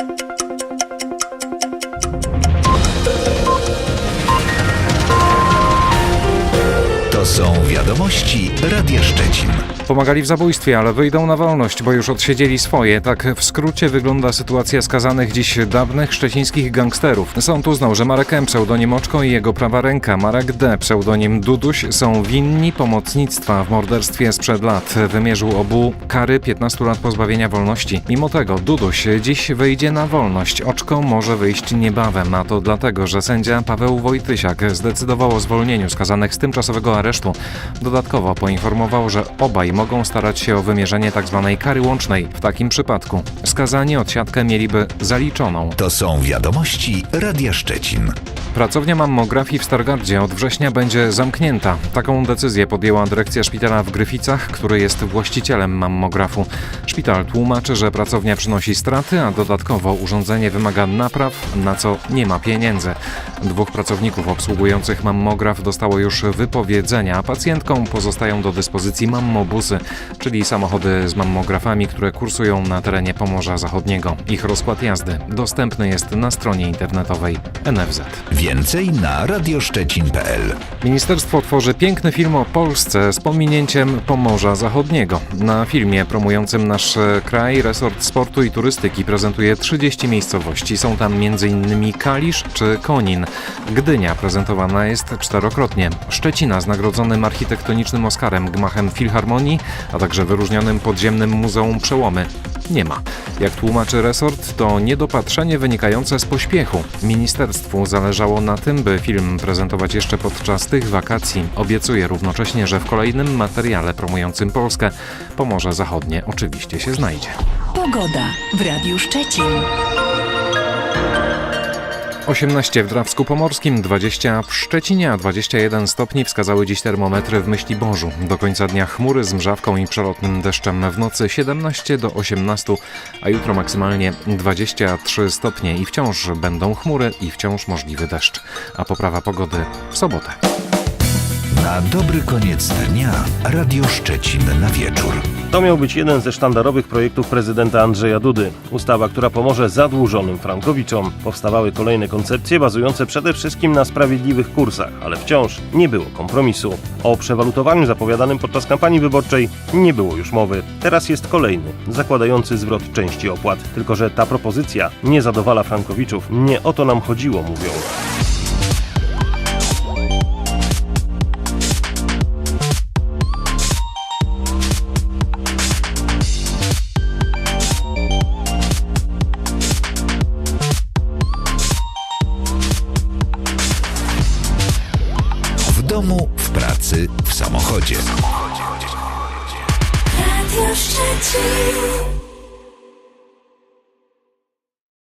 To są wiadomości Radia Szczecin. Pomagali w zabójstwie, ale wyjdą na wolność, bo już odsiedzieli swoje. Tak w skrócie wygląda sytuacja skazanych dziś dawnych szczecińskich gangsterów. Sąd uznał, że Marek M. pseudonim Oczko i jego prawa ręka Marek D. pseudonim Duduś są winni pomocnictwa w morderstwie sprzed lat. Wymierzył obu kary 15 lat pozbawienia wolności. Mimo tego Duduś dziś wyjdzie na wolność. Oczko może wyjść niebawem, a to dlatego, że sędzia Paweł Wojtysiak zdecydował o zwolnieniu skazanych z tymczasowego aresztu. Dodatkowo poinformował, że obaj mogą starać się o wymierzenie tzw. kary łącznej. W takim przypadku skazani odsiadkę mieliby zaliczoną. To są wiadomości Radia Szczecin. Pracownia mammografii w Stargardzie od września będzie zamknięta. Taką decyzję podjęła dyrekcja szpitala w Gryficach, który jest właścicielem mammografu. Szpital tłumaczy, że pracownia przynosi straty, a dodatkowo urządzenie wymaga napraw, na co nie ma pieniędzy. Dwóch pracowników obsługujących mammograf dostało już wypowiedzenia, a pacjentkom pozostają do dyspozycji mammobusy, czyli samochody z mammografami, które kursują na terenie Pomorza Zachodniego. Ich rozkład jazdy dostępny jest na stronie internetowej NFZ. Więcej na radioszczecin.pl. Ministerstwo tworzy piękny film o Polsce z pominięciem Pomorza Zachodniego. Na filmie promującym nasz e, kraj resort sportu i turystyki prezentuje 30 miejscowości. Są tam m.in. Kalisz czy Konin. Gdynia prezentowana jest czterokrotnie. Szczecina z nagrodzonym architektonicznym Oscarem Gmachem Filharmonii, a także wyróżnionym podziemnym Muzeum Przełomy. Nie ma. Jak tłumaczy resort, to niedopatrzenie wynikające z pośpiechu. Ministerstwu zależało na tym, by film prezentować jeszcze podczas tych wakacji. Obiecuje równocześnie, że w kolejnym materiale promującym Polskę Pomorze Zachodnie oczywiście się znajdzie. Pogoda w Radiu Szczecin. 18 w Drawsku Pomorskim, 20 w Szczecinie, a 21 stopni wskazały dziś termometry w Myśliborzu. Do końca dnia chmury z mrzawką i przelotnym deszczem w nocy 17 do 18, a jutro maksymalnie 23 stopnie i wciąż będą chmury i wciąż możliwy deszcz. A poprawa pogody w sobotę. Na dobry koniec dnia Radio Szczecin na wieczór. To miał być jeden ze sztandarowych projektów prezydenta Andrzeja Dudy. Ustawa, która pomoże zadłużonym frankowiczom. Powstawały kolejne koncepcje bazujące przede wszystkim na sprawiedliwych kursach, ale wciąż nie było kompromisu. O przewalutowaniu zapowiadanym podczas kampanii wyborczej nie było już mowy. Teraz jest kolejny, zakładający zwrot części opłat. Tylko, że ta propozycja nie zadowala frankowiczów. Nie o to nam chodziło, mówią. Domu, w pracy, w samochodzie. Radio Szczecin.